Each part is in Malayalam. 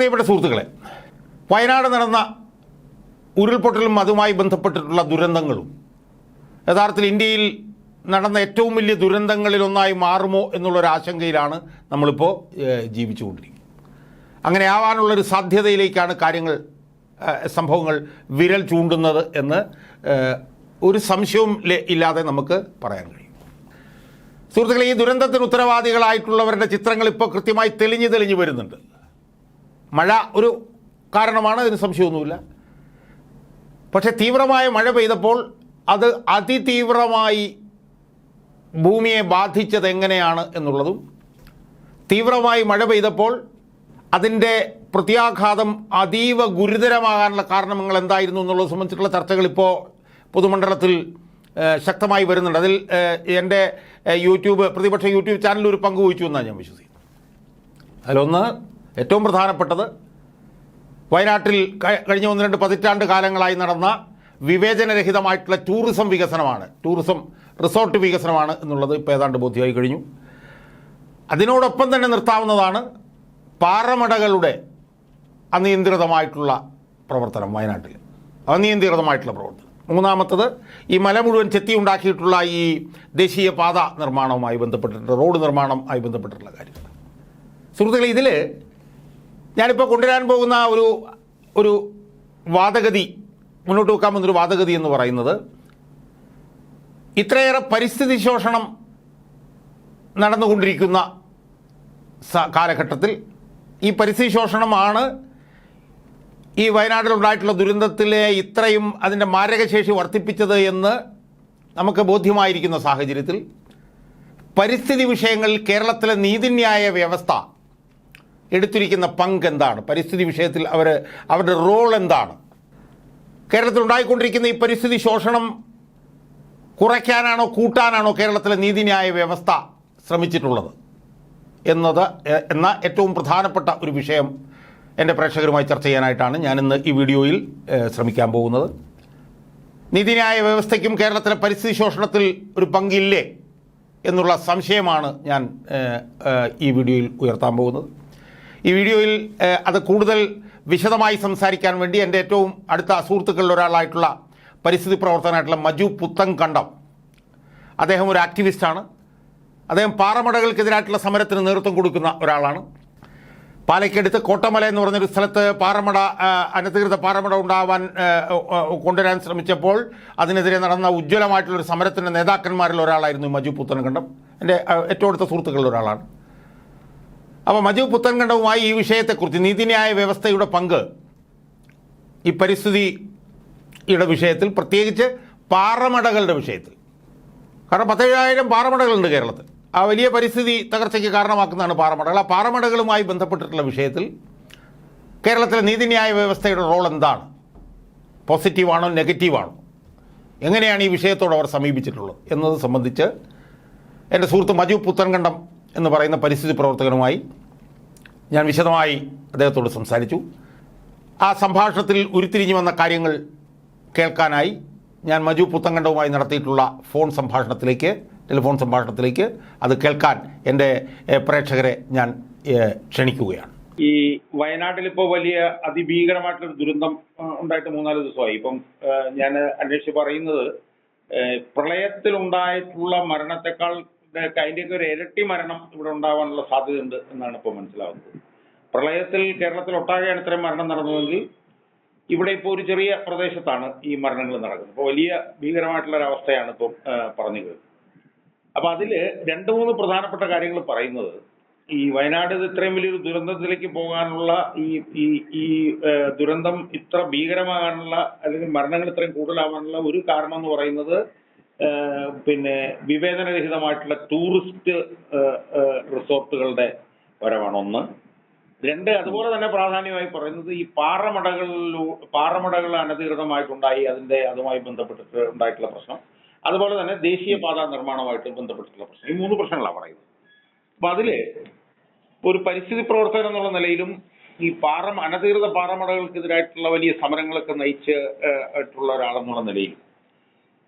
പ്രിയപ്പെട്ട സുഹൃത്തുക്കളെ വയനാട് നടന്ന ഉരുൾപൊട്ടലും അതുമായി ബന്ധപ്പെട്ടിട്ടുള്ള ദുരന്തങ്ങളും യഥാർത്ഥത്തിൽ ഇന്ത്യയിൽ നടന്ന ഏറ്റവും വലിയ ദുരന്തങ്ങളിലൊന്നായി മാറുമോ എന്നുള്ളൊരു ആശങ്കയിലാണ് നമ്മളിപ്പോൾ ജീവിച്ചുകൊണ്ടിരിക്കുന്നത്. അങ്ങനെ ആവാനുള്ളൊരു സാധ്യതയിലേക്കാണ് കാര്യങ്ങൾ സംഭവങ്ങൾ വിരൽ ചൂണ്ടുന്നത് എന്ന് ഒരു സംശയവും ഇല്ലാതെ നമുക്ക് പറയാൻ കഴിയും. സുഹൃത്തുക്കളെ ഈ ദുരന്തത്തിന് ഉത്തരവാദികളായിട്ടുള്ളവരുടെ ചിത്രങ്ങൾ ഇപ്പോൾ കൃത്യമായി തെളിഞ്ഞു തെളിഞ്ഞു വരുന്നുണ്ട്. മഴ ഒരു കാരണമാണ് അതിന് സംശയമൊന്നുമില്ല. പക്ഷേ തീവ്രമായ മഴ പെയ്തപ്പോൾ അത് അതിതീവ്രമായി ഭൂമിയെ ബാധിച്ചത് എങ്ങനെയാണ് എന്നുള്ളതും തീവ്രമായി മഴ പെയ്തപ്പോൾ അതിന്റെ പ്രത്യാഘാതം അതീവ ഗുരുതരമാകാനുള്ള കാരണങ്ങൾ എന്തായിരുന്നു എന്നുള്ളത് സംബന്ധിച്ചിട്ടുള്ള ചർച്ചകൾ ഇപ്പോൾ പൊതുമണ്ഡലത്തിൽ ശക്തമായി വരുന്നുണ്ട്. അതിൽ എന്റെ യൂട്യൂബ് പ്രതിപക്ഷ യൂട്യൂബ് ചാനലിൽ ഒരു പങ്ക് വഹിച്ചു എന്നാണ് ഞാൻ വിശ്വസിക്കുന്നത്. അതിലൊന്ന് ഏറ്റവും പ്രധാനപ്പെട്ടത് വയനാട്ടിൽ കഴിഞ്ഞ ഒന്ന് രണ്ട് പതിറ്റാണ്ട് കാലങ്ങളായി നടന്ന വിവേചനരഹിതമായിട്ടുള്ള ടൂറിസം വികസനമാണ്. ടൂറിസം റിസോർട്ട് വികസനമാണ് എന്നുള്ളത് ഇപ്പോൾ ഏതാണ്ട് ബോധ്യമായി കഴിഞ്ഞു. അതിനോടൊപ്പം തന്നെ നിർത്താവുന്നതാണ് പാറമടകളുടെ അനിയന്ത്രിതമായിട്ടുള്ള പ്രവർത്തനം വയനാട്ടിൽ. അനിയന്ത്രിതമായിട്ടുള്ള പ്രവർത്തനം. മൂന്നാമത്തത് ഈ മല മുഴുവൻ ചെത്തി ഉണ്ടാക്കിയിട്ടുള്ള ഈ ദേശീയ പാത നിർമ്മാണവുമായി ബന്ധപ്പെട്ടിട്ടുള്ള റോഡ് നിർമ്മാണവുമായി ബന്ധപ്പെട്ടിട്ടുള്ള കാര്യങ്ങൾ. സുഹൃത്തുക്കളെ ഇതിൽ ഞാനിപ്പോൾ കൊണ്ടുവരാൻ പോകുന്ന ഒരു ഒരു വാദഗതി മുന്നോട്ട് വെക്കാൻ പോകുന്നൊരു വാദഗതി എന്ന് പറയുന്നത് ഇത്രയേറെ പരിസ്ഥിതി ശോഷണം നടന്നുകൊണ്ടിരിക്കുന്ന കാലഘട്ടത്തിൽ ഈ പരിസ്ഥിതി ശോഷണമാണ് ഈ വയനാട്ടിലുണ്ടായിട്ടുള്ള ദുരന്തത്തിലെ ഇത്രയും അതിന്റെ മാരകശേഷി വർദ്ധിപ്പിച്ചത് എന്ന് നമുക്ക് ബോധ്യമായിരിക്കുന്ന സാഹചര്യത്തിൽ പരിസ്ഥിതി വിഷയങ്ങളിൽ കേരളത്തിലെ നീതിന്യായ വ്യവസ്ഥ എടുത്തിരിക്കുന്ന പങ്ക് എന്താണ്? പരിസ്ഥിതി വിഷയത്തിൽ അവർ അവരുടെ റോൾ എന്താണ്? കേരളത്തിൽ ഉണ്ടായിക്കൊണ്ടിരിക്കുന്ന ഈ പരിസ്ഥിതി ശോഷണം കുറയ്ക്കാനാണോ കൂട്ടാനാണോ കേരളത്തിലെ നീതിന്യായ വ്യവസ്ഥ ശ്രമിച്ചിട്ടുള്ളത്? എന്നത് എന്ന ഏറ്റവും പ്രധാനപ്പെട്ട ഒരു വിഷയം എന്റെ പ്രേക്ഷകരുമായി ചർച്ച ചെയ്യാനായിട്ടാണ് ഞാനിന്ന് ഈ വീഡിയോയിൽ ശ്രമിക്കാൻ പോകുന്നത്. നീതിന്യായ വ്യവസ്ഥയ്ക്കും കേരളത്തിലെ പരിസ്ഥിതി ശോഷണത്തിൽ ഒരു പങ്കില്ലേ എന്നുള്ള സംശയമാണ് ഞാൻ ഈ വീഡിയോയിൽ ഉയർത്താൻ പോകുന്നത്. ഈ വീഡിയോയിൽ അത് കൂടുതൽ വിശദമായി സംസാരിക്കാൻ വേണ്ടി എന്റെ ഏറ്റവും അടുത്ത സുഹൃത്തുക്കളിൽ ഒരാളായിട്ടുള്ള പരിസ്ഥിതി പ്രവർത്തകനായിട്ടുള്ള മജു പുത്തൻകണ്ടം. അദ്ദേഹം ഒരു ആക്ടിവിസ്റ്റാണ്. അദ്ദേഹം പാറമടകൾക്കെതിരായിട്ടുള്ള സമരത്തിന് നേതൃത്വം കൊടുക്കുന്ന ഒരാളാണ്. പാലയ്ക്കടുത്ത് കോട്ടമല എന്ന് പറഞ്ഞൊരു സ്ഥലത്ത് പാറമട അനധികൃത പാറമട ഉണ്ടാവാൻ കൊണ്ടുവരാൻ ശ്രമിച്ചപ്പോൾ അതിനെതിരെ നടന്ന ഉജ്ജ്വലമായിട്ടുള്ളൊരു സമരത്തിന്റെ നേതാക്കന്മാരിൽ ഒരാളായിരുന്നു മജു പുത്തൻകണ്ടം. എന്റെ ഏറ്റവും അടുത്ത സുഹൃത്തുക്കളിൽ ഒരാളാണ്. അപ്പോൾ മജു പുത്തൻകണ്ഠവുമായി ഈ വിഷയത്തെക്കുറിച്ച് നീതിന്യായ വ്യവസ്ഥയുടെ പങ്ക് ഈ പരിസ്ഥിതിയുടെ വിഷയത്തിൽ പ്രത്യേകിച്ച് പാറമടകളുടെ വിഷയത്തിൽ. കാരണം പത്തേഴായിരം പാറമടകളുണ്ട് കേരളത്തിൽ. ആ വലിയ പരിസ്ഥിതി തകർച്ചയ്ക്ക് കാരണമാക്കുന്നതാണ് പാറമടകൾ. ആ പാറമടകളുമായി ബന്ധപ്പെട്ടിട്ടുള്ള വിഷയത്തിൽ കേരളത്തിലെ നീതിന്യായ വ്യവസ്ഥയുടെ റോൾ എന്താണ്? പോസിറ്റീവാണോ നെഗറ്റീവാണോ? എങ്ങനെയാണ് ഈ വിഷയത്തോട് അവർ സമീപിച്ചിട്ടുള്ളത് എന്നത് സംബന്ധിച്ച് എന്റെ സുഹൃത്ത് മജു പുത്തൻകണ്ഠം എന്ന് പറയുന്ന പരിസ്ഥിതി പ്രവർത്തകനുമായി ഞാൻ വിശദമായി അദ്ദേഹത്തോട് സംസാരിച്ചു. ആ സംഭാഷണത്തിൽ ഉരുത്തിരിഞ്ഞു വന്ന കാര്യങ്ങൾ കേൾക്കാനായി ഞാൻ മജു പുത്തങ്കണ്ടവുമായി നടത്തിയിട്ടുള്ള ഫോൺ സംഭാഷണത്തിലേക്ക് ടെലിഫോൺ സംഭാഷണത്തിലേക്ക് അത് കേൾക്കാൻ എന്റെ പ്രേക്ഷകരെ ഞാൻ ക്ഷണിക്കുകയാണ്. ഈ വയനാട്ടിൽ ഇപ്പോൾ വലിയ അതിഭീകരമായിട്ടുള്ള ദുരന്തം ഉണ്ടായിട്ട് മൂന്നാൽ ദിവസമായി. ഇപ്പം ഞാൻ അന്വേഷിച്ച് പറയുന്നത് പ്രളയത്തിലുണ്ടായിട്ടുള്ള മരണത്തെക്കാൾ ഒക്കെ അതിന്റെയൊക്കെ ഒരു ഇരട്ടി മരണം ഇവിടെ ഉണ്ടാവാനുള്ള സാധ്യതയുണ്ട് എന്നാണ് ഇപ്പോൾ മനസ്സിലാവുന്നത്. പ്രളയത്തിൽ കേരളത്തിൽ ഒട്ടാകെയാണ് ഇത്രയും മരണം നടന്നതെങ്കിൽ ഇവിടെ ഇപ്പോൾ ഒരു ചെറിയ പ്രദേശത്താണ് ഈ മരണങ്ങൾ നടക്കുന്നത്. അപ്പോൾ വലിയ ഭീകരമായിട്ടുള്ള ഒരു അവസ്ഥയാണ് ഇപ്പം പറഞ്ഞു കേൾക്കുന്നത് അപ്പൊ അതിൽ രണ്ട് മൂന്ന് പ്രധാനപ്പെട്ട കാര്യങ്ങൾ പറയുന്നത് ഈ വയനാട് ഇത് ഇത്രയും വലിയൊരു ദുരന്തത്തിലേക്ക് പോകാനുള്ള ഈ ഈ ഈ ദുരന്തം ഇത്ര ഭീകരമാകാനുള്ള അല്ലെങ്കിൽ മരണങ്ങൾ ഇത്രയും കൂടുതലാവാനുള്ള ഒരു കാരണം എന്ന് പറയുന്നത് പിന്നെ വിവേചനരഹിതമായിട്ടുള്ള ടൂറിസ്റ്റ് റിസോർട്ടുകളുടെ വരവാണ് ഒന്ന്. രണ്ട് അതുപോലെ തന്നെ പ്രാധാന്യമായി പറയുന്നത് ഈ പാറമടകളിലൂ പാറമടകൾ അനധികൃതമായിട്ടുണ്ടായി അതിന്റെ അതുമായി ബന്ധപ്പെട്ടിട്ട് ഉണ്ടായിട്ടുള്ള പ്രശ്നം. അതുപോലെ തന്നെ ദേശീയപാത നിർമ്മാണമായിട്ട് ബന്ധപ്പെട്ടിട്ടുള്ള പ്രശ്നം. ഈ മൂന്ന് പ്രശ്നങ്ങളാണ് പറയുന്നത്. അപ്പൊ അതിൽ ഒരു പരിസ്ഥിതി പ്രവർത്തകൻ എന്നുള്ള നിലയിലും ഈ പാറ അനധികൃത പാറമടകൾക്കെതിരായിട്ടുള്ള വലിയ സമരങ്ങളൊക്കെ നയിച്ച് ഏഹ്, ആയിട്ടുള്ള ഒരാളെന്നുള്ള നിലയിൽ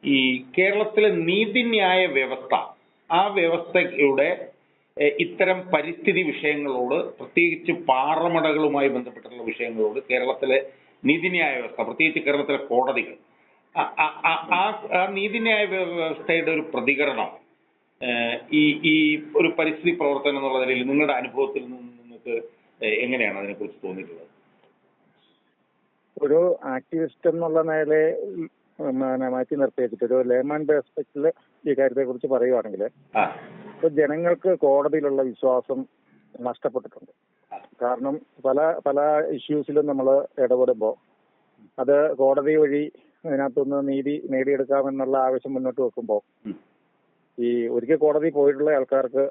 ഈ കേരളത്തിലെ നീതിന്യായ വ്യവസ്ഥ ആ വ്യവസ്ഥയുടെ ഇത്തരം പരിസ്ഥിതി വിഷയങ്ങളോട് പ്രത്യേകിച്ച് പാറമടകളുമായി ബന്ധപ്പെട്ടുള്ള വിഷയങ്ങളോട് കേരളത്തിലെ നീതിന്യായ വ്യവസ്ഥ പ്രത്യേകിച്ച് കേരളത്തിലെ കോടതികൾ ആ- നീതിന്യായ വ്യവസ്ഥയുടെ ഒരു പ്രതികരണം ഈ ഈ ഒരു പരിസ്ഥിതി പ്രവർത്തനം എന്നുള്ള നിലയിൽ നിങ്ങളുടെ അനുഭവത്തിൽ നിന്ന് നിങ്ങൾക്ക് എങ്ങനെയാണ് അതിനെക്കുറിച്ച് തോന്നിയിട്ടുള്ളത്? ഒരു ആക്ടിവിസ്റ്റ് എന്നുള്ള നിലയെ ഉം, പിന്നെ മാറ്റി നിർത്തി വെച്ചിട്ട് ഒരു ലേമൻ പെർസ്പെക്റ്റിൽ ഈ കാര്യത്തെ കുറിച്ച് പറയുവാണെങ്കിൽ ഇപ്പൊ ജനങ്ങൾക്ക് കോടതിയിലുള്ള വിശ്വാസം നഷ്ടപ്പെട്ടിട്ടുണ്ട്. കാരണം പല പല ഇഷ്യൂസിലും നമ്മൾ ഇടപെടുമ്പോൾ അത് കോടതി വഴി അതിനകത്തുനിന്ന് നീതി നേടിയെടുക്കാമെന്നുള്ള ആവശ്യം മുന്നോട്ട് വെക്കുമ്പോൾ. ഈ ഒരിക്കൽ കോടതി പോയിട്ടുള്ള ആൾക്കാർക്ക്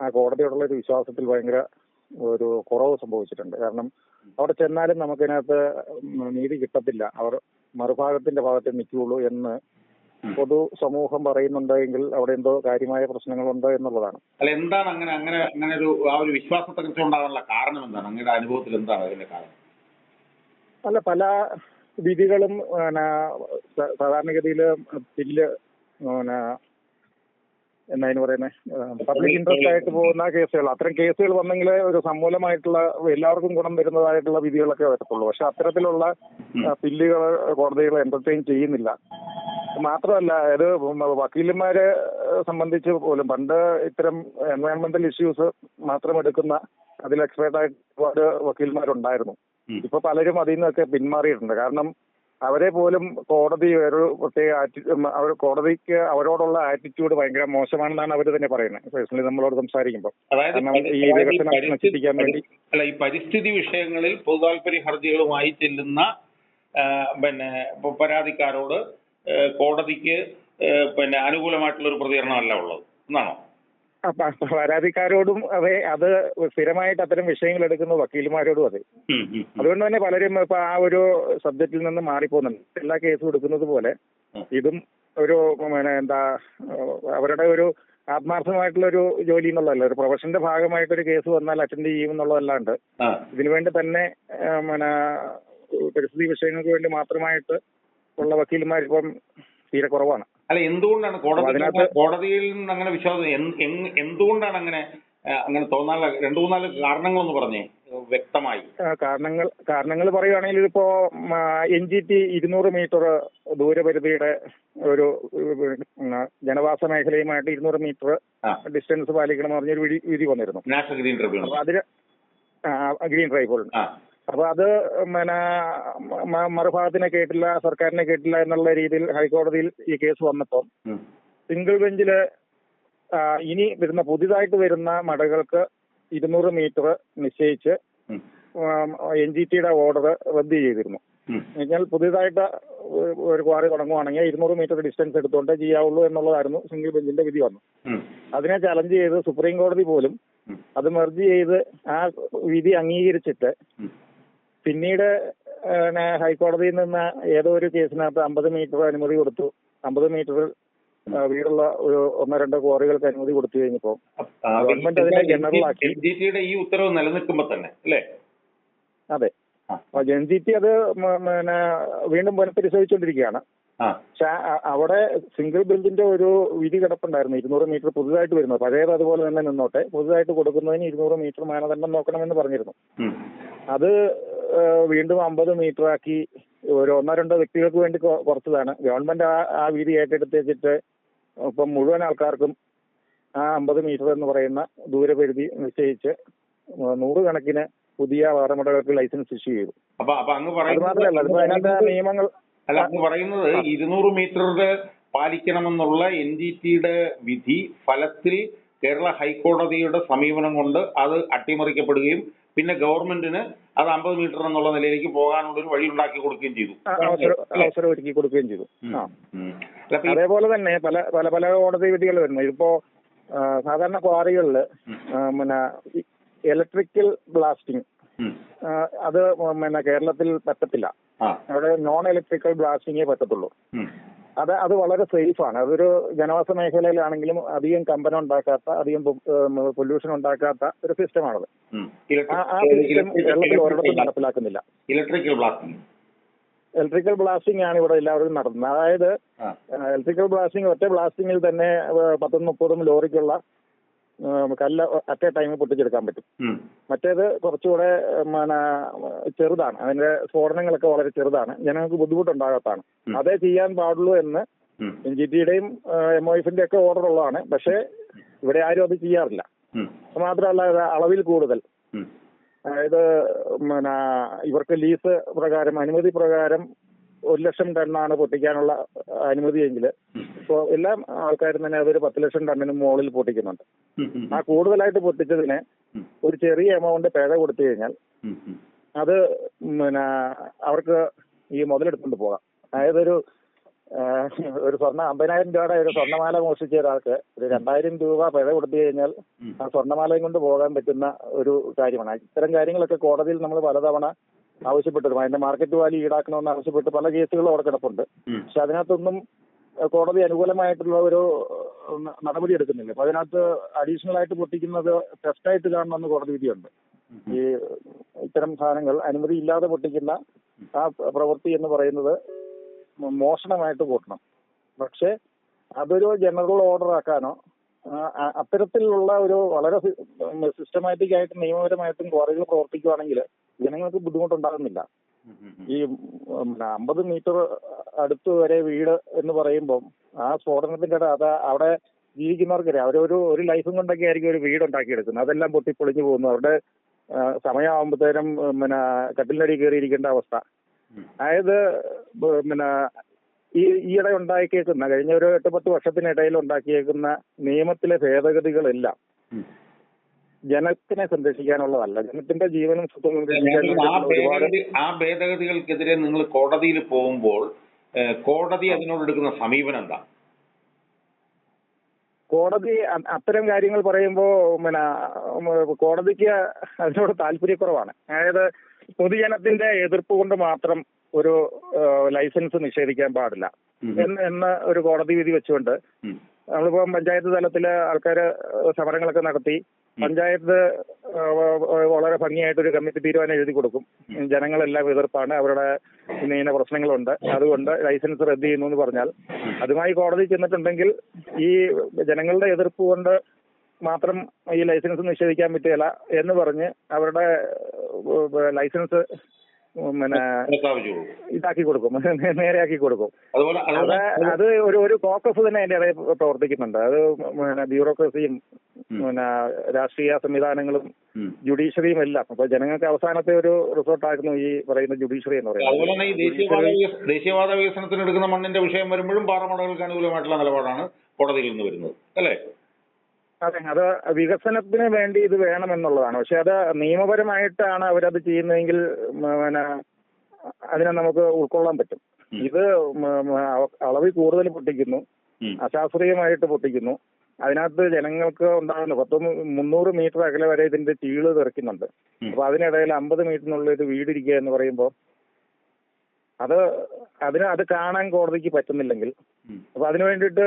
ആ കോടതിയോടുള്ള ഒരു വിശ്വാസത്തിൽ ഭയങ്കര ഒരു കുറവ് സംഭവിച്ചിട്ടുണ്ട്. കാരണം അവിടെ ചെന്നാലും നമുക്കതിനകത്ത് നീതി കിട്ടത്തില്ല. അവർ മറുഭാഗത്തിന്റെ ഭാഗത്ത് നിൽക്കുകയുള്ളൂ എന്ന് പൊതു സമൂഹം പറയുന്നുണ്ടെങ്കിൽ അവിടെ എന്തോ കാര്യമായ പ്രശ്നങ്ങളുണ്ട് എന്നുള്ളതാണ്. അല്ല എന്താണ് അങ്ങനെ അങ്ങനെ അങ്ങനെ ഒരു ആ ഒരു വിശ്വാസത്തകർച്ച ഉണ്ടാകാനുള്ള കാരണം എന്താണ്? അങ്ങയുടെ അനുഭവത്തിൽ എന്താണ് അതിന്റെ കാരണം? അല്ല പല വിധികളും സാധാരണഗതിയിൽ ബില്ല് പിന്നെ എന്താ പറയുന്നത് പബ്ലിക് ഇൻട്രസ്റ്റ് ആയിട്ട് പോകുന്ന കേസുകൾ. അത്തരം കേസുകൾ വന്നെങ്കിൽ ഒരു സമൂലമായിട്ടുള്ള എല്ലാവർക്കും ഗുണം വരുന്നതായിട്ടുള്ള വിധികളൊക്കെ വരത്തുള്ളൂ. പക്ഷെ അത്തരത്തിലുള്ള. ബില്ലുകൾ കോടതികൾ എന്റർടൈൻ ചെയ്യുന്നില്ല. മാത്രമല്ല അത് വക്കീലന്മാരെ സംബന്ധിച്ച് പോലും പണ്ട് ഇത്തരം എൻവയോൺമെന്റൽ ഇഷ്യൂസ് മാത്രം എടുക്കുന്ന അതിൽ എക്സ്പേർട്ട് ആയിട്ട് ഒരുപാട് വക്കീൽമാരുണ്ടായിരുന്നു. ഇപ്പൊ പലരും അതിൽ നിന്നൊക്കെ പിന്മാറിയിട്ടുണ്ട്. കാരണം അവരെ പോലും കോടതി ഒരു പ്രത്യേക അവർ കോടതിക്ക് അവരോടുള്ള ആറ്റിറ്റ്യൂഡ് ഭയങ്കര മോശമാണെന്നാണ് അവർ തന്നെ പറയുന്നത്. പേഴ്സണലി നമ്മളോട് സംസാരിക്കുമ്പോൾ ഈ വികസനം നശിപ്പിക്കാൻ വേണ്ടി അല്ല ഈ പരിസ്ഥിതി വിഷയങ്ങളിൽ പൊതുതാൽപര്യ ഹർജികളുമായി ചെല്ലുന്ന പിന്നെ പരാതിക്കാരോട് കോടതിക്ക് പിന്നെ അനുകൂലമായിട്ടുള്ള ഒരു പ്രതികരണമല്ല ഉള്ളത്. എന്നാണോ? പരാതിക്കാരോടും അതെ അത് സ്ഥിരമായിട്ട് അത്തരം വിഷയങ്ങൾ എടുക്കുന്ന വക്കീലുമാരോടും അതെ. അതുകൊണ്ട് തന്നെ പലരും ഇപ്പൊ ആ ഒരു സബ്ജക്റ്റിൽ നിന്ന് മാറിപ്പോകുന്നുണ്ട്. എല്ലാ കേസും എടുക്കുന്നത് പോലെ ഇതും ഒരു എന്താ അവരുടെ ഒരു ആത്മാർത്ഥമായിട്ടുള്ള ഒരു ജോലി എന്നുള്ളതല്ല. ഒരു പ്രൊഫഷന്റെ ഭാഗമായിട്ട് ഒരു കേസ് വന്നാൽ അറ്റൻഡ് ചെയ്യും എന്നുള്ളതല്ലാണ്ട് ഇതിനുവേണ്ടി വേണ്ടി തന്നെ പിന്നെ പരിസ്ഥിതി വിഷയങ്ങൾക്ക് വേണ്ടി മാത്രമായിട്ട് ഉള്ള വക്കീൽമാർ ഇപ്പം തീരെ കുറവാണ്. അല്ല എന്തുകൊണ്ടാണ് കോടതി കോടതിയിൽ നിന്ന് അങ്ങനെ വിശ്വാസം എന്തുകൊണ്ടാണ് അങ്ങനെ അങ്ങനെ തോന്നാനുള്ള രണ്ടു മൂന്നാൽ കാരണങ്ങൾ കാരണങ്ങളൊന്ന് പറഞ്ഞേ വ്യക്തമായി. കാരണങ്ങൾ കാരണങ്ങൾ പറയുകയാണെങ്കിൽ ഇപ്പോ എൻ ജി ടി ഇരുന്നൂറ് മീറ്റർ ദൂരപരിധിയുടെ ഒരു ജനവാസ മേഖലയുമായിട്ട് ഇരുന്നൂറ് മീറ്റർ ഡിസ്റ്റൻസ് പാലിക്കണം എന്ന് പറഞ്ഞൊരു വിധി വന്നിരുന്നു. National green tribunal. അതിന് ഗ്രീൻ ട്രൈബ്യൂണൽ. ആ. അപ്പൊ അത് പിന്നെ മറുഭാഗത്തിനെ കേട്ടില്ല സർക്കാരിനെ കേട്ടില്ല എന്നുള്ള രീതിയിൽ ഹൈക്കോടതിയിൽ ഈ കേസ് വന്നപ്പോൾ സിംഗിൾ ബെഞ്ചിൽ ഇനി വരുന്ന പുതിയതായിട്ട് വരുന്ന മടകൾക്ക് ഇരുന്നൂറ് മീറ്റർ നിശ്ചയിച്ച് എൻ ജി ടിയുടെ ഓർഡർ റദ്ദ് ചെയ്തിരുന്നു. എന്നാൽ പുതിയതായിട്ട് ഒരു- ക്വാറി തുടങ്ങുവാണെങ്കിൽ ഇരുന്നൂറ് മീറ്റർ ഡിസ്റ്റൻസ് എടുത്തുകൊണ്ട് ചെയ്യാവുള്ളൂ എന്നുള്ളതായിരുന്നു സിംഗിൾ ബെഞ്ചിന്റെ വിധി വന്നു അതിനെ ചലഞ്ച് ചെയ്ത് സുപ്രീം കോടതി പോലും അത് മെർജ് ചെയ്ത് ആ വിധി അംഗീകരിച്ചിട്ട്. പിന്നീട് പിന്നെ ഹൈക്കോടതിയിൽ നിന്ന് ഏതോ ഒരു കേസിനകത്ത് അമ്പത് മീറ്റർ അനുമതി കൊടുത്തു. അമ്പത് മീറ്റർ വീടുള്ള ഒരു ഒന്നോ രണ്ടോ ക്വാറികൾക്ക് അനുമതി കൊടുത്തു കഴിഞ്ഞപ്പോ ഗവൺമെന്റ് അതിനെ ജനറൽ ആക്കി. എൻ ജി ടിയുടെ ഈ ഉത്തരവ് നിലനിൽക്കുമ്പോ തന്നെ അല്ലേ? അതെ. എൻ ജി ടി അത് പിന്നെ വീണ്ടും പുനഃപരിശോധിച്ചുകൊണ്ടിരിക്കുകയാണ് പക്ഷെ അവിടെ സിംഗിൾ ബിൽഡിന്റെ ഒരു വിധി കിടപ്പുണ്ടായിരുന്നു. ഇരുന്നൂറ് മീറ്റർ പുതുതായിട്ട് വരുന്നത്. പഴയത് അതുപോലെ തന്നെ നിന്നോട്ടെ. പുതുതായിട്ട് കൊടുക്കുന്നതിന് ഇരുന്നൂറ് മീറ്റർ മാനദണ്ഡം നോക്കണമെന്ന് പറഞ്ഞിരുന്നു. അത് വീണ്ടും അമ്പത് മീറ്റർ ആക്കി ഒരു ഒന്നോ രണ്ടോ വ്യക്തികൾക്ക് വേണ്ടി കുറച്ചതാണ്. ഗവൺമെന്റ് ആ ആ വീതി ഏറ്റെടുത്ത് വെച്ചിട്ട് ഇപ്പം മുഴുവൻ ആൾക്കാർക്കും ആ അമ്പത് മീറ്റർ എന്ന് പറയുന്ന ദൂരപരിധി നിശ്ചയിച്ച് നൂറുകണക്കിന് പുതിയ വാറമുടകൾക്ക് ലൈസൻസ് ഇഷ്യൂ ചെയ്തു. അതിനകത്ത് നിയമങ്ങൾ അല്ല അങ്ങ് പറയുന്നത് ഇരുന്നൂറ് മീറ്ററുടെ പാലിക്കണമെന്നുള്ള എൻ ജി ടിയുടെ വിധി ഫലത്തിൽ കേരള ഹൈക്കോടതിയുടെ സമീപനം കൊണ്ട് അത് അട്ടിമറിക്കപ്പെടുകയും പിന്നെ ഗവൺമെന്റിന് അത് അമ്പത് മീറ്റർ എന്നുള്ള നിലയിലേക്ക് പോകാനുള്ള ഒരു വഴി ഉണ്ടാക്കി കൊടുക്കുകയും ചെയ്തു അവസരം ഒരുക്കി കൊടുക്കുകയും ചെയ്തു. അതേപോലെ തന്നെ പല പല പല കോടതി വിധികൾ വരുന്നു. ഇപ്പോ സാധാരണ ക്വാറികളിൽ ഉം. പിന്നെ ഇലക്ട്രിക്കൽ ബ്ലാസ്റ്റിംഗ് അത് പിന്നെ കേരളത്തിൽ പറ്റത്തില്ല. അവിടെ നോൺ ഇലക്ട്രിക്കൽ ബ്ലാസ്റ്റിംഗേ പറ്റത്തുള്ളൂ. അത് അത് വളരെ സേഫ് ആണ് അതൊരു ജനവാസ മേഖലയിലാണെങ്കിലും അധികം കമ്പനം ഉണ്ടാക്കാത്ത അധികം പൊല്യൂഷൻ ഉണ്ടാക്കാത്ത ഒരു സിസ്റ്റമാണത്. കേരളത്തിൽ ഒരിടത്തും നടപ്പിലാക്കുന്നില്ല. Electrical blasting. ഇലക്ട്രിക്കൽ ബ്ലാസ്റ്റിംഗ് ആണ് ഇവിടെ എല്ലാവരും നടത്തുന്നത്. അതായത് ഇലക്ട്രിക്കൽ ബ്ലാസ്റ്റിംഗ് ഒറ്റ ബ്ലാസ്റ്റിംഗിൽ തന്നെ പത്തും മുപ്പതും ലോറിക്കുള്ള കല്ല് അറ്റ് എ ടൈമിൽ പൊട്ടിച്ചെടുക്കാൻ പറ്റും. മറ്റേത് കുറച്ചുകൂടെ ചെറുതാണ്. അതിന്റെ സ്ഫോടനങ്ങളൊക്കെ വളരെ ചെറുതാണ്. ജനങ്ങൾക്ക് ബുദ്ധിമുട്ടുണ്ടാകാത്തതാണ്. അതേ ചെയ്യാൻ പാടുള്ളൂ എന്ന്. എൻ ജി ടിയുടെയും എം ഒ എഫിന്റെ ഒക്കെ ഓർഡർ ഉള്ളതാണ്. പക്ഷേ ഇവിടെ ആരും അത് ചെയ്യാറില്ല. മാത്രമല്ല അളവിൽ കൂടുതൽ. അതായത് ഇവർക്ക് ലീസ് പ്രകാരം അനുമതി പ്രകാരം ഒരു ലക്ഷം ടണ്ണാണ് പൊട്ടിക്കാനുള്ള അനുമതിയെങ്കിൽ ഇപ്പോൾ എല്ലാ ആൾക്കാരും തന്നെ അതൊരു പത്ത് ലക്ഷം ടണ്ണിന് മുകളിൽ പൊട്ടിക്കുന്നുണ്ട്. ആ കൂടുതലായിട്ട് പൊട്ടിച്ചതിന് ഒരു ചെറിയ എമൗണ്ട് പിഴ കൊടുത്തു കഴിഞ്ഞാൽ. അത് പിന്നെ അവർക്ക് ഈ മുതലെടുത്തുകൊണ്ട് പോകാം. അതായത് ഒരു ഒരു സ്വർണ അമ്പതിനായിരം രൂപയുടെ ഒരു സ്വർണമാല മോഷ്ടിച്ച ഒരാൾക്ക് ഒരു രണ്ടായിരം രൂപ പിഴ കൊടുത്തു കഴിഞ്ഞാൽ ആ സ്വർണമാലയും കൊണ്ട് പോകാൻ പറ്റുന്ന ഒരു കാര്യമാണ്. ഇത്തരം കാര്യങ്ങളൊക്കെ കോടതിയിൽ നമ്മൾ പലതവണ ആവശ്യപ്പെട്ടിരുന്നു അതിന്റെ മാർക്കറ്റ് വാല്യൂ ഈടാക്കണമെന്ന് ആവശ്യപ്പെട്ട് പല കേസുകളും അവിടെ കിടപ്പുണ്ട്. പക്ഷെ അതിനകത്തൊന്നും കോടതി അനുകൂലമായിട്ടുള്ള ഒരു നടപടി എടുക്കുന്നില്ല. അപ്പൊ അതിനകത്ത് അഡീഷണൽ ആയിട്ട് പൊട്ടിക്കുന്നത് ടെസ്റ്റായിട്ട് കാണണമെന്ന് കോടതി വിധിയുണ്ട്. ഈ ഇത്തരം സാധനങ്ങൾ അനുമതി ഇല്ലാതെ പൊട്ടിക്കുന്ന ആ പ്രവൃത്തി എന്ന് പറയുന്നത് മോഷണമായിട്ട് കൂട്ടണം പക്ഷെ അതൊരു ജനറൽ ഓർഡർ ആക്കാനോ അത്തരത്തിലുള്ള ഒരു വളരെ സിസ്റ്റമാറ്റിക് ആയിട്ട് നിയമപരമായിട്ടും കോടതികൾ പ്രവർത്തിക്കുകയാണെങ്കിൽ ജനങ്ങൾക്ക് ബുദ്ധിമുട്ടുണ്ടാകുന്നില്ല. ഈ അമ്പത് മീറ്റർ അടുത്ത് വരെ വീട് എന്ന് പറയുമ്പോൾ ആ സ്ഫോടനത്തിന്റെ അത് അവിടെ ജീവിക്കുന്നവർക്കറിയാം. അവരൊരു ഒരു ലൈഫും കൊണ്ടൊക്കെ ആയിരിക്കും ഒരു വീട് ഉണ്ടാക്കിയെടുക്കുന്നത് അതെല്ലാം പൊട്ടിപ്പൊളിഞ്ഞു പോകുന്നു. അവരുടെ സമയമാകുമ്പോഴത്തേനും പിന്നെ കട്ടിലിനടി കയറിയിരിക്കേണ്ട അവസ്ഥ. അതായത് പിന്നെ ഈ ഈയിടെ ഉണ്ടാക്കിയേക്കുന്ന കഴിഞ്ഞ ഒരു എട്ട് പത്ത് വർഷത്തിനിടയിൽ ഉണ്ടാക്കിയേക്കുന്ന നിയമത്തിലെ ഭേദഗതികളെല്ലാം. ജനത്തിനെ സംരക്ഷിക്കാനുള്ളതല്ല. ജനത്തിന്റെ ജീവനും സ്വത്തും ആ ഭേദഗതികൾക്കെതിരെ നിങ്ങൾ കോടതിയിൽ പോകുമ്പോൾ കോടതി അതിനോട് എടുക്കുന്ന സമീപനം എന്താ? കോടതി അത്തരം കാര്യങ്ങൾ പറയുമ്പോൾ പിന്നെ കോടതിക്ക് അതിനോട് താല്പര്യക്കുറവാണ്. അതായത് പൊതുജനത്തിന്റെ എതിർപ്പ് കൊണ്ട് മാത്രം ഒരു ലൈസൻസ് നിഷേധിക്കാൻ പാടില്ല. എന്ന് എന്ന് ഒരു കോടതി വിധി വെച്ചുകൊണ്ട്. നമ്മളിപ്പോ പഞ്ചായത്ത് തലത്തിൽ ആൾക്കാര് സമരങ്ങളൊക്കെ നടത്തി പഞ്ചായത്ത് വളരെ ഭംഗിയായിട്ട് ഒരു കമ്മിറ്റി തീരുമാനം എഴുതി കൊടുക്കും. ജനങ്ങളെല്ലാം എതിർപ്പാണ്. അവരുടെ ഇന്ന ഇന്ന പ്രശ്നങ്ങളുണ്ട്. അതുകൊണ്ട് ലൈസൻസ് റദ്ദ് ചെയ്യുന്നു എന്ന് പറഞ്ഞാൽ അതുമായി കോടതി ചെന്നിട്ടുണ്ടെങ്കിൽ ഈ ജനങ്ങളുടെ എതിർപ്പ് കൊണ്ട് മാത്രം ഈ ലൈസൻസ് നിഷേധിക്കാൻ പറ്റുകയില്ല എന്ന് പറഞ്ഞ് അവരുടെ ലൈസൻസ് പിന്നെ ഇതാക്കി കൊടുക്കും. നേരെയാക്കി കൊടുക്കും. അത് അത് ഒരു ഒരു കോക്കസ് തന്നെ അതിന്റെ ഇടയിൽ പ്രവർത്തിക്കുന്നുണ്ട്. അത് പിന്നെ ബ്യൂറോക്രസിയും പിന്നെ രാഷ്ട്രീയ സംവിധാനങ്ങളും. ജുഡീഷ്യറിയും എല്ലാം. അപ്പൊ ജനങ്ങൾക്ക് അവസാനത്തെ ഒരു റിസോർട്ടായിരുന്നു ഈ പറയുന്ന ജുഡീഷ്യറി എന്ന് അതുപോലെ തന്നെ ഈ ദേശീയപാത വികസനത്തിന് എടുക്കുന്ന മണ്ണിന്റെ വിഷയം വരുമ്പോഴും പാറമടകൾക്ക് അനുകൂലമായിട്ടുള്ള നിലപാടാണ് കോടതിയിൽ നിന്ന് വരുന്നത്. അല്ലേ? അതെ. അത് വികസനത്തിന് വേണ്ടി ഇത് വേണമെന്നുള്ളതാണ്. പക്ഷെ അത് നിയമപരമായിട്ടാണ് അവരത് ചെയ്യുന്നതെങ്കിൽ പിന്നെ അതിനെ നമുക്ക് ഉൾക്കൊള്ളാൻ പറ്റും. ഇത് അളവിൽ കൂടുതൽ പൊട്ടിക്കുന്നു. അശാസ്ത്രീയമായിട്ട് പൊട്ടിക്കുന്നു. അതിനകത്ത് ജനങ്ങൾക്ക് ഉണ്ടാകുന്ന പത്ത് മുന്നൂറ് മീറ്റർ അകലെ വരെ ഇതിന്റെ ചീൾ തെറിക്കുന്നുണ്ട്. അപ്പൊ അതിനിടയിൽ അമ്പത് മീറ്ററിനുള്ളിൽ ഒരു വീടിരിക്കുക എന്ന് പറയുമ്പോൾ അത് അതിന് അത് കാണാൻ കോടതിക്ക് പറ്റുന്നില്ലെങ്കിൽ. അപ്പൊ അതിനു വേണ്ടിയിട്ട്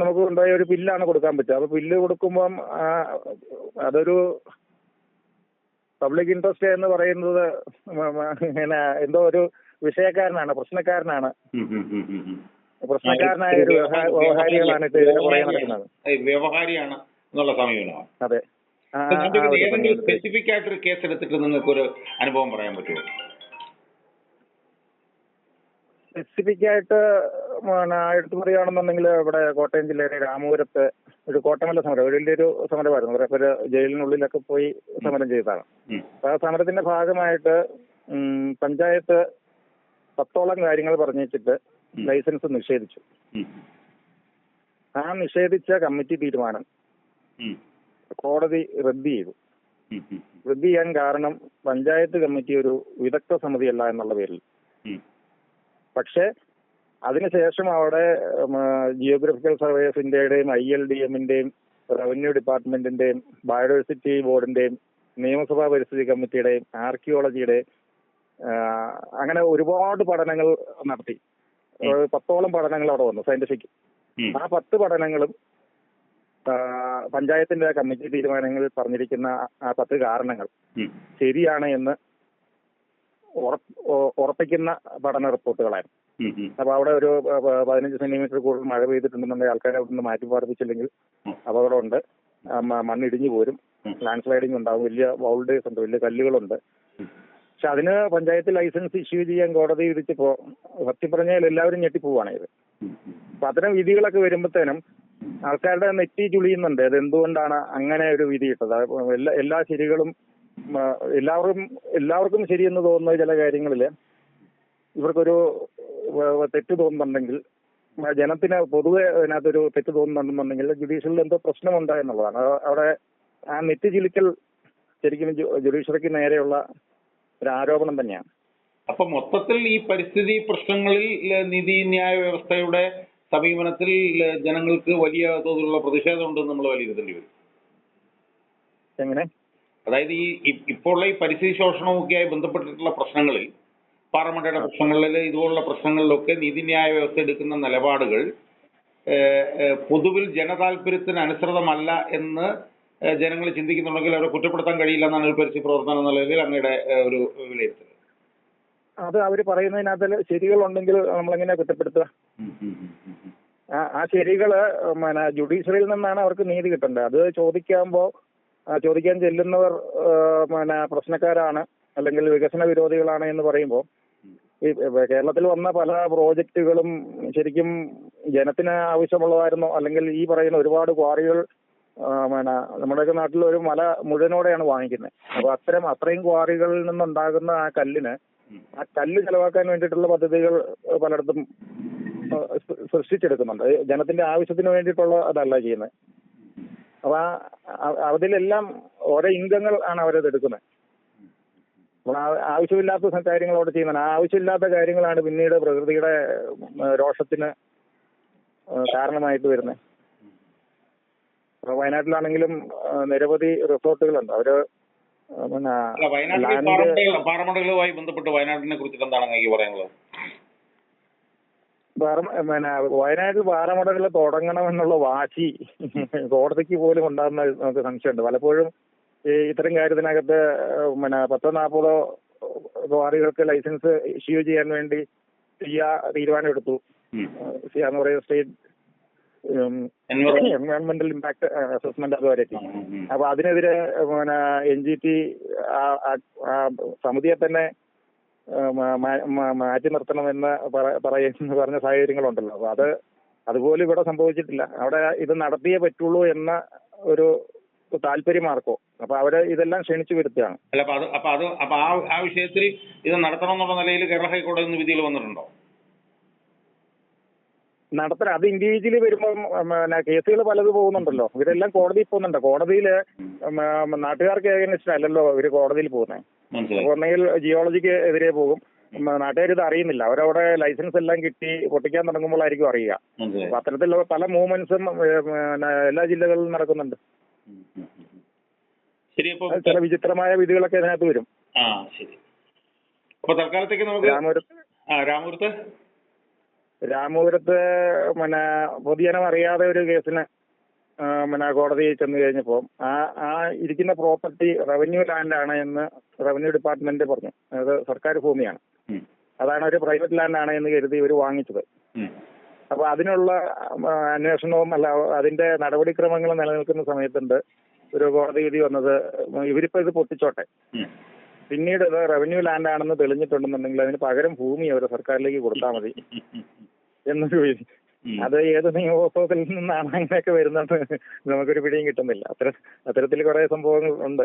നമുക്ക് ഉണ്ടായ ഒരു ബില്ലാണ് കൊടുക്കാൻ പറ്റുക അപ്പൊ ബില്ല് കൊടുക്കുമ്പം അതൊരു പബ്ലിക് ഇൻട്രസ്റ്റ് എന്ന് പറയുന്നത് എന്തോ ഒരു വിഷയക്കാരനാണ് പ്രശ്നക്കാരനാണ്. പ്രശ്നക്കാരനായ ഒരു വ്യവഹാ- വ്യവഹാരികളാണ് വ്യവഹാരിയാണ്. എന്നുള്ള സമീപനമാണ്. അതെ. ഏതെങ്കിലും സ്പെസിഫിക് ആയിട്ടൊരു കേസ് എടുത്തിട്ട് നിങ്ങൾക്ക് ഒരു അനുഭവം പറയാൻ പറ്റുമോ? സ്പെസിഫിക് ആയിട്ട് എടുത്തു പറയുകയാണെന്നുണ്ടെങ്കിൽ ഇവിടെ കോട്ടയം ജില്ലയിലെ രാമപുരത്ത് ഒരു കോട്ടമല്ല സമരം. ഒരു വലിയൊരു സമരമായിരുന്നു. കുറെ പേര് ജയിലിനുള്ളിലൊക്കെ പോയി സമരം ചെയ്തതാണ്. അപ്പൊ ആ സമരത്തിന്റെ ഭാഗമായിട്ട് പഞ്ചായത്ത് പത്തോളം കാര്യങ്ങൾ പറഞ്ഞു വെച്ചിട്ട്. ലൈസൻസ് നിഷേധിച്ചു. ആ നിഷേധിച്ച കമ്മിറ്റി തീരുമാനം കോടതി റദ്ദ് ചെയ്തു. റദ്ദ് ചെയ്യാൻ കാരണം പഞ്ചായത്ത് കമ്മിറ്റി ഒരു വിദഗ്ധ സമിതിയല്ല എന്നുള്ള പേരിൽ. പക്ഷെ അതിനുശേഷം അവിടെ ജിയോഗ്രഫിക്കൽ ഇന്ത്യയുടെയും ഐ എൽ ഡി എമ്മിന്റെയും റവന്യൂ ഡിപ്പാർട്ട്മെന്റിന്റെയും ബയോഡൈവേഴ്സിറ്റി ബോർഡിന്റെയും നിയമസഭാ പരിസ്ഥിതി കമ്മിറ്റിയുടെയും ആർക്കിയോളജിയുടെയും അങ്ങനെ ഒരുപാട് പഠനങ്ങൾ നടത്തി. പത്തോളം പഠനങ്ങൾ അവിടെ വന്നു സയന്റിഫിക് ആ പത്ത് പഠനങ്ങളും പഞ്ചായത്തിന്റെ കമ്മിറ്റി തീരുമാനങ്ങളിൽ പറഞ്ഞിരിക്കുന്ന ആ പത്ത് കാരണങ്ങൾ ശരിയാണ് എന്ന് ഉറപ്പ് ഉറപ്പിക്കുന്ന പഠന റിപ്പോർട്ടുകളായിരുന്നു. അപ്പൊ അവിടെ ഒരു പതിനഞ്ച് സെന്റിമീറ്റർ കൂടുതൽ മഴ പെയ്തിട്ടുണ്ടെന്നുണ്ടെങ്കിൽ ആൾക്കാരെ അവിടെ നിന്ന് മാറ്റി പാർപ്പിച്ചില്ലെങ്കിൽ. അപകടമുണ്ട് മണ്ണിടിഞ്ഞു പോരും. ലാൻഡ് സ്ലൈഡിങ് ഉണ്ടാവും. വലിയ വൗൾഡേഴ്സ് ഉണ്ട് വലിയ കല്ലുകളുണ്ട്. പക്ഷെ അതിന് പഞ്ചായത്ത് ലൈസൻസ് ഇഷ്യൂ ചെയ്യാൻ കോടതി വിധിച്ചപ്പോ സത്യം പറഞ്ഞാൽ എല്ലാവരും ഞെട്ടിപ്പോവാണ് ഇത്. അപ്പൊ അത്തരം വിധികളൊക്കെ വരുമ്പോഴത്തേനും ആൾക്കാരുടെ നെറ്റി ചുളിയുന്നുണ്ട്. അത് എന്തുകൊണ്ടാണ് അങ്ങനെ ഒരു വിധി ഇട്ടത്? എല്ലാ എല്ലാ ശരികളും എല്ലാവർക്കും എല്ലാവർക്കും ശരിയെന്ന് തോന്നുന്ന ചില കാര്യങ്ങളിൽ ഇവർക്കൊരു തെറ്റ് തോന്നുന്നുണ്ടെങ്കിൽ ജനത്തിന് പൊതുവെ അതിനകത്തൊരു തെറ്റ് തോന്നുന്നുണ്ടെന്നുണ്ടെങ്കിൽ ജുഡീഷ്യലിൽ എന്തോ പ്രശ്നമുണ്ട് എന്നുള്ളതാണ്. അവിടെ ആ നെറ്റ് ചുലിക്കൽ ശരിക്കും ജുഡീഷ്യറിക്ക് നേരെയുള്ള ഒരു ആരോപണം തന്നെയാണ്. അപ്പൊ മൊത്തത്തിൽ ഈ പരിസ്ഥിതി പ്രശ്നങ്ങളിൽ നീതി ന്യായ വ്യവസ്ഥയുടെ സമീപനത്തിൽ ജനങ്ങൾക്ക് വലിയ തോതിലുള്ള പ്രതിഷേധം ഉണ്ടെന്ന് നമ്മൾ വിലയിരുത്തേണ്ടി വരും. എങ്ങനെ? അതായത് ഈ ഇപ്പോൾ ഈ പരിസ്ഥിതി ശോഷണവുമൊക്കെയായി ബന്ധപ്പെട്ടിട്ടുള്ള പ്രശ്നങ്ങളിൽ പാർലമെന്റയുടെ പ്രശ്നങ്ങളിൽ ഇതുപോലുള്ള പ്രശ്നങ്ങളിലൊക്കെ നീതിന്യായ വ്യവസ്ഥ എടുക്കുന്ന നിലപാടുകൾ പൊതുവിൽ ജനതാല്പര്യത്തിന് അനുസൃതമല്ല എന്ന് ജനങ്ങൾ ചിന്തിക്കുന്നുണ്ടെങ്കിൽ അവരെ കുറ്റപ്പെടുത്താൻ കഴിയില്ല എന്നാണ് ഒരു പരിസ്ഥിതി പ്രവർത്തനം എന്ന നിലയിൽ അങ്ങയുടെ ഒരു വിലയിരുത്തൽ. അത് അവർ പറയുന്നതിനകത്ത് ശരികളുണ്ടെങ്കിൽ നമ്മളെങ്ങനെ കുറ്റപ്പെടുത്തുക? ആ ആ ശരികൾ പിന്നെ ജുഡീഷ്യറിയിൽ നിന്നാണ് അവർക്ക് നീതി കിട്ടേണ്ടത്. അത് ചോദിക്കുമ്പോൾ ചോദിക്കാൻ ചെല്ലുന്നവർ പിന്നെ പ്രശ്നക്കാരാണ് അല്ലെങ്കിൽ വികസന വിരോധികളാണ് എന്ന് പറയുമ്പോൾ ഈ കേരളത്തിൽ വന്ന പല പ്രോജക്റ്റുകളും ശരിക്കും ജനത്തിന് ആവശ്യമുള്ളതായിരുന്നോ? അല്ലെങ്കിൽ ഈ പറയുന്ന ഒരുപാട് ക്വാറികൾ പിന്നെ നമ്മുടെയൊക്കെ നാട്ടിൽ ഒരു മല മുഴുവനോടെയാണ് വാങ്ങിക്കുന്നത്. അപ്പൊ അത്തരം അത്രയും ക്വാറികളിൽ നിന്നുണ്ടാകുന്ന ആ കല്ലിന് ആ കല്ല് ചെലവാക്കാൻ വേണ്ടിയിട്ടുള്ള പദ്ധതികൾ പലയിടത്തും സൃഷ്ടിച്ചെടുക്കുന്നുണ്ട്. ജനത്തിന്റെ ആവശ്യത്തിന് വേണ്ടിയിട്ടുള്ള അതല്ല ചെയ്യുന്നത്. അപ്പൊ അതിലെല്ലാം ഓരോ ഇംഗങ്ങൾ ആണ് അവരത് എടുക്കുന്നത്. ആവശ്യമില്ലാത്ത കാര്യങ്ങളോട് ചെയ്യുന്ന ആവശ്യമില്ലാത്ത കാര്യങ്ങളാണ് പിന്നീട് പ്രകൃതിയുടെ രോഷത്തിന് കാരണമായിട്ട് വരുന്നത്. വയനാട്ടിലാണെങ്കിലും നിരവധി റിസോർട്ടുകളുണ്ട്. അവർ പിന്നെ വയനാട്ടിൽ ലാൻഡ് പാറമടകൾ പാറമടകളുമായി ബന്ധപ്പെട്ട് വയനാട്ടിനെ കുറിച്ചിട്ട് എന്താണ് പറയാനുള്ളത്? പിന്നെ വയനാട്ടിൽ പാറമടകൾ തുടങ്ങണമെന്നുള്ള വാശി കോടതിക്ക് പോലും ഉണ്ടാകുന്ന നമുക്ക് സംശയമുണ്ട്. പലപ്പോഴും ഈ ഇത്തരം കാര്യത്തിനകത്ത് പിന്നെ പത്തോ നാൽപ്പതോ ക്വാറികൾക്ക് ലൈസൻസ് ഇഷ്യൂ ചെയ്യാൻ വേണ്ടി സിയ തീരുമാനം എടുത്തു. സിയ എന്ന് പറയുന്ന സ്റ്റേറ്റ് എൻവയോൺമെന്റൽ ഇമ്പാക്ട് അസസ്മെന്റ് അതോറിറ്റി. അപ്പൊ അതിനെതിരെ പിന്നെ എൻ ജി ടി സമിതിയെ തന്നെ മാറ്റി നിർത്തണമെന്ന് എന്ന് പറയുന്ന പറഞ്ഞ സാഹചര്യങ്ങളുണ്ടല്ലോ. അപ്പൊ അത് അതുപോലും ഇവിടെ സംഭവിച്ചിട്ടില്ല. അവിടെ ഇത് നടത്തിയേ പറ്റുള്ളൂ എന്ന ഒരു താല്പര്യമാർക്കോ. അപ്പൊ അവർ ഇതെല്ലാം ക്ഷണിച്ചു വരുത്തുകയാണ്. അല്ല അപ്പൊ അത് അപ്പൊ അത് അപ്പൊ ആ ആ വിഷയത്തിൽ ഇത് നടത്തണം എന്നുള്ള നിലയിൽ കേരള ഹൈക്കോടതി വിധിയിൽ വന്നിട്ടുണ്ടോ? നടത്തൽ അത് ഇൻഡിവിജ്വലി വരുമ്പോൾ പിന്നെ കേസുകൾ പലത് പോകുന്നുണ്ടല്ലോ. ഇവരെല്ലാം കോടതിയിൽ പോകുന്നുണ്ട്. കോടതിയിൽ ഉം, നാട്ടുകാർക്ക് ഏകദേശം അല്ലല്ലോ ഇവർ കോടതിയിൽ പോകുന്നത് ഒന്നെങ്കിൽ ജിയോളജിക്ക് എതിരെ പോകും. നാട്ടുകാർ ഇത് അറിയുന്നില്ല. അവരവിടെ ലൈസൻസ് എല്ലാം കിട്ടി പൊട്ടിക്കാൻ തുടങ്ങുമ്പോഴായിരിക്കും അറിയുക. അപ്പൊ അത്തരത്തിലുള്ള പല മൂവ്മെന്റ്സും എല്ലാ ജില്ലകളിലും നടക്കുന്നുണ്ട്. ചില വിചിത്രമായ വിധികളൊക്കെ ഇതിനകത്ത് വരും. ആ ശരി. അപ്പൊ തൽക്കാലത്തേക്ക് നമുക്ക് രാമപുരത്ത് രാമപുരത്ത് പിന്നെ പൊതുജനം അറിയാതെ ഒരു കേസിന് പിന്നെ കോടതിയിൽ ചെന്ന് കഴിഞ്ഞപ്പോൾ ആ ആ ഇരിക്കുന്ന പ്രോപ്പർട്ടി റവന്യൂ ലാൻഡ് ആണ് എന്ന് റവന്യൂ ഡിപ്പാർട്ട്മെന്റ് പറഞ്ഞു. അത് സർക്കാർ ഭൂമിയാണ്. അതാണ് ഒരു പ്രൈവറ്റ് ലാൻഡ് ആണ് എന്ന് കരുതി ഇവർ വാങ്ങിച്ചത്. അപ്പൊ അതിനുള്ള അന്വേഷണവും അല്ല അതിന്റെ നടപടിക്രമങ്ങൾ നിലനിൽക്കുന്ന സമയത്തുണ്ട് ഒരു കോടതി വിധി വന്നത്. ഇവരിപ്പോ ഇത് പൊട്ടിച്ചോട്ടെ. പിന്നീട് ഇത് റവന്യൂ ലാൻഡ് ആണെന്ന് തെളിഞ്ഞിട്ടുണ്ടെന്നുണ്ടെങ്കിൽ അതിന് പകരം ഭൂമി അവർ സർക്കാരിലേക്ക് കൊടുത്താൽ മതി. എന്നൊരു പേര് അത് ഏത് നിയമോത്സവത്തിൽ നിന്നാണ് അങ്ങനെയൊക്കെ വരുന്നത് നമുക്കൊരു പിടിയും കിട്ടുന്നില്ല. അത്തരം അത്തരത്തിൽ കുറെ സംഭവങ്ങൾ ഉണ്ട്.